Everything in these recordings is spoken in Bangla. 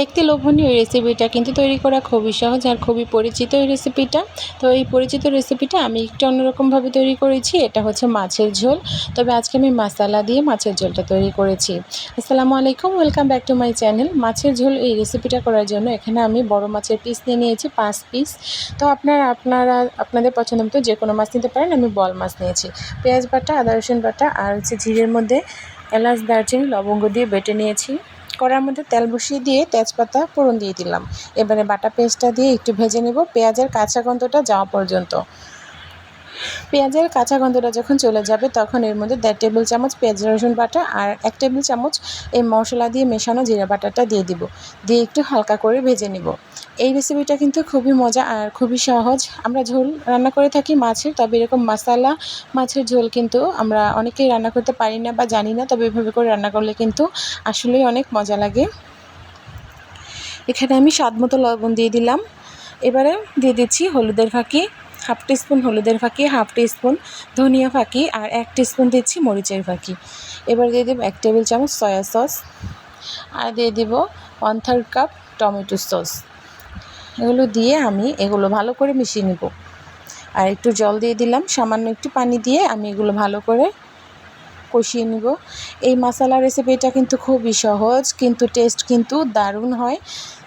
দেখতে লোভনীয় এই রেসিপিটা কিন্তু তৈরি করা খুবই সহজ আর খুবই পরিচিত এই রেসিপিটা তো এই পরিচিত রেসিপিটা আমি একটু অন্যরকমভাবে তৈরি করেছি, এটা হচ্ছে মাছের ঝোল। তবে আজকে আমি মশালা দিয়ে মাছের ঝোলটা তৈরি করেছি। আসসালামু আলাইকুম welcome back to my channel মাছের ঝোল এই রেসিপিটা করার জন্য এখানে আমি বড় মাছের পিস নিয়ে নিয়েছি, পাঁচ পিস তো আপনারা আপনারা, আপনাদের পছন্দ মতো যে কোনো মাছ নিতে পারেন, আমি বল মাছ নিয়েছি। পেঁয়াজ বাটা, আদা রসুন বাটা আর হচ্ছে জিরের মধ্যে এলাচ, দারচিনি, লবঙ্গ দিয়ে বেটে নিয়েছি। কড়ার মধ্যে তেল বসিয়ে দিয়ে তেজপাতা ফোড়ন দিয়ে দিলাম। এবারে বাটা পেস্টটা দিয়ে একটু ভেজে নেব। পেঁয়াজের কাঁচা গন্ধটা যাওয়া পর্যন্ত। পেঁয়াজের কাঁচা গন্ধটা যখন চলে যাবে, তখন এর মধ্যে দেড় টেবিল চামচ পেঁয়াজ, রসুন বাটা আর এক টেবিল চামচ এই মশলা দিয়ে মেশানো জিরা বাটাটা দিয়ে দিব। দিয়ে একটু হালকা করে ভেজে নিব। এই রেসিপিটা কিন্তু খুবই মজা আর খুবই সহজ। আমরা ঝোল রান্না করে থাকি মাছের, তবে এরকম মশালা, মাছের ঝোল কিন্তু আমরা অনেকেই রান্না করতে পারি না বা জানি না, তবে এভাবে করে রান্না করলে কিন্তু আসলেই অনেক মজা লাগে। এখানে আমি স্বাদ মতো লবণ দিয়ে দিলাম। এবারে দিয়ে দিচ্ছি হলুদের ফাঁকি। হাফ টিস্পুন হলুদের ফাঁকি, হাফ টিস্পুন ধনিয়া ফাঁকি আর এক টিস্পুন দিচ্ছি মরিচের ফাঁকি। এবার দিয়ে দেবো এক টেবিল চামচ সয়া সস আর দিয়ে দেব one third cup tomato sauce. এগুলো দিয়ে আমি এগুলো ভালো করে মিশিয়ে নেব। আর একটু জল দিয়ে দিলাম, সামান্য একটু পানি দিয়ে আমি এগুলো ভালো করে কষিয়ে নিব। এই মশলা রেসিপিটা কিন্তু খুবই সহজ, কিন্তু টেস্ট কিন্তু দারুণ হয়।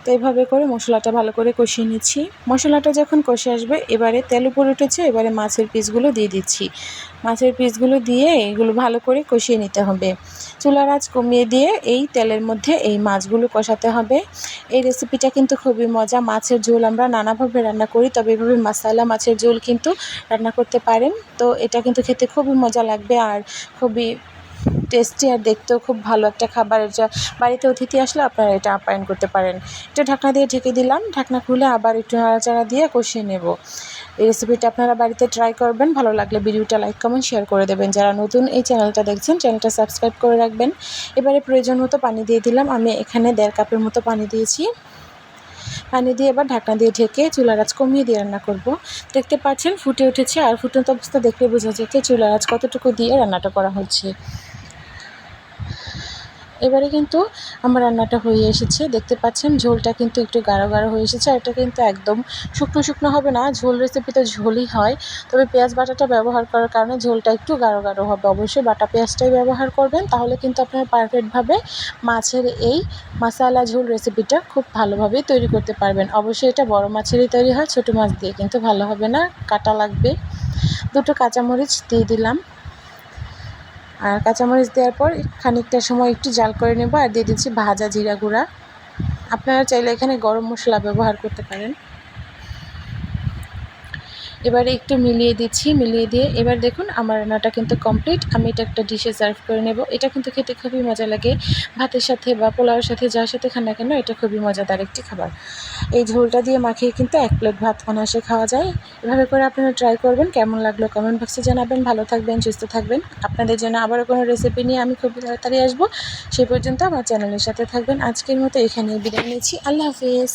তো এইভাবে করে মশলাটা ভালো করে কষিয়ে নিচ্ছি। মশলাটা যখন কষে আসবে, এবারে তেল উপরে উঠেছে, এবারে মাছের পিসগুলো দিয়ে দিচ্ছি। মাছের পিসগুলো দিয়ে এগুলো ভালো করে কষিয়ে নিতে হবে। চুলার আঁচ কমিয়ে দিয়ে এই তেলের মধ্যে এই মাছগুলো কষাতে হবে। এই রেসিপিটা কিন্তু খুবই মজা। মাছের ঝোল আমরা নানাভাবে রান্না করি, তবে এভাবে মশালা, মাছের ঝোল কিন্তু রান্না করতে পারেন। তো এটা কিন্তু খেতে খুবই মজা লাগবে আর খুবই টেস্টি আর দেখতেও খুব ভালো একটা খাবার। এটা বাড়িতে অতিথি আসলে আপনারা এটা আপ্যায়ন করতে পারেন। এটা ঢাকনা দিয়ে ঢেকে দিলাম। ঢাকনা খুলে আবার একটু নাড়াচাড়া দিয়ে কষিয়ে নেব। এই রেসিপিটা আপনারা বাড়িতে ট্রাই করবেন। ভালো লাগলে ভিডিওটা লাইক কমেন্ট শেয়ার করে দেবেন। যারা নতুন এই চ্যানেলটা দেখছেন চ্যানেলটা সাবস্ক্রাইব করে রাখবেন। এবারে প্রয়োজন মতো পানি দিয়ে দিলাম। আমি এখানে দেড় কাপের মতো পানি দিয়েছি। পানি দিয়ে এবার ঢাকনা দিয়ে ঢেকে চুলার আঁচ কমিয়ে দিয়ে রান্না করব। দেখতে পাচ্ছেন ফুটে উঠেছে। আর ফুটন্ত অবস্থা দেখলে বোঝা যাচ্ছে চুলার আঁচ কতটুকু দিয়ে রান্নাটা করা হচ্ছে। এবারে কিন্তু আমার রান্নাটা হয়ে এসেছে। দেখতে পাচ্ছেন, ঝোলটা কিন্তু একটু গাঢ় গাঢ় হয়ে এসেছে, আর এটা কিন্তু একদম শুকনো শুকনো হবে না। ঝোল রেসিপিতে ঝোলই হয়। তবে পেঁয়াজ বাটাটা ব্যবহার করার কারণে ঝোলটা একটু গাঢ় গাঢ় হবে। অবশ্যই বাটা পেঁয়াজটাই ব্যবহার করবেন, তাহলে কিন্তু আপনারা পারফেক্টভাবে মাছের এই মশালা ঝোল রেসিপিটা খুব ভালোভাবেই তৈরি করতে পারবেন। অবশ্যই এটা বড় মাছেরই তৈরি হয়, ছোটো মাছ দিয়ে কিন্তু ভালো হবে না, কাটা লাগবে। দুটো কাঁচামরিচ দিয়ে দিলাম। আর কাঁচামরিচ দেওয়ার পর খানিকটা সময় একটু জাল করে নেব আর দিয়ে দিচ্ছি ভাজা জিরা গুঁড়া। আপনারা চাইলে এখানে গরম মশলা ব্যবহার করতে পারেন। এবারে একটু মিলিয়ে দিচ্ছি, মিলিয়ে দিয়ে এবার দেখুন আমার রান্নাটা কিন্তু কমপ্লিট আমি এটা একটা ডিশে সার্ভ করে নেব। এটা কিন্তু খেতে খুবই মজা লাগে। ভাতের সাথে বা পোলাওয়ের সাথে যার সাথে খান না কেন, এটা খুবই মজাদার একটি খাবার। এই ঝোলটা দিয়ে মাখিয়ে কিন্তু এক প্লেট ভাত অনায়াসে খাওয়া যায়। এভাবে করে আপনারা ট্রাই করবেন, কেমন লাগল কমেন্ট বক্সে জানাবেন। ভালো থাকবেন, সুস্থ থাকবেন। আপনাদের জন্য আবারও কোনো রেসিপি নিয়ে আমি খুব তাড়াতাড়ি আসব। সেই পর্যন্ত আমার চ্যানেলের সাথে থাকবেন। আজকের মতো এখানেই বিদায় নিচ্ছি। আল্লাহ হাফিজ।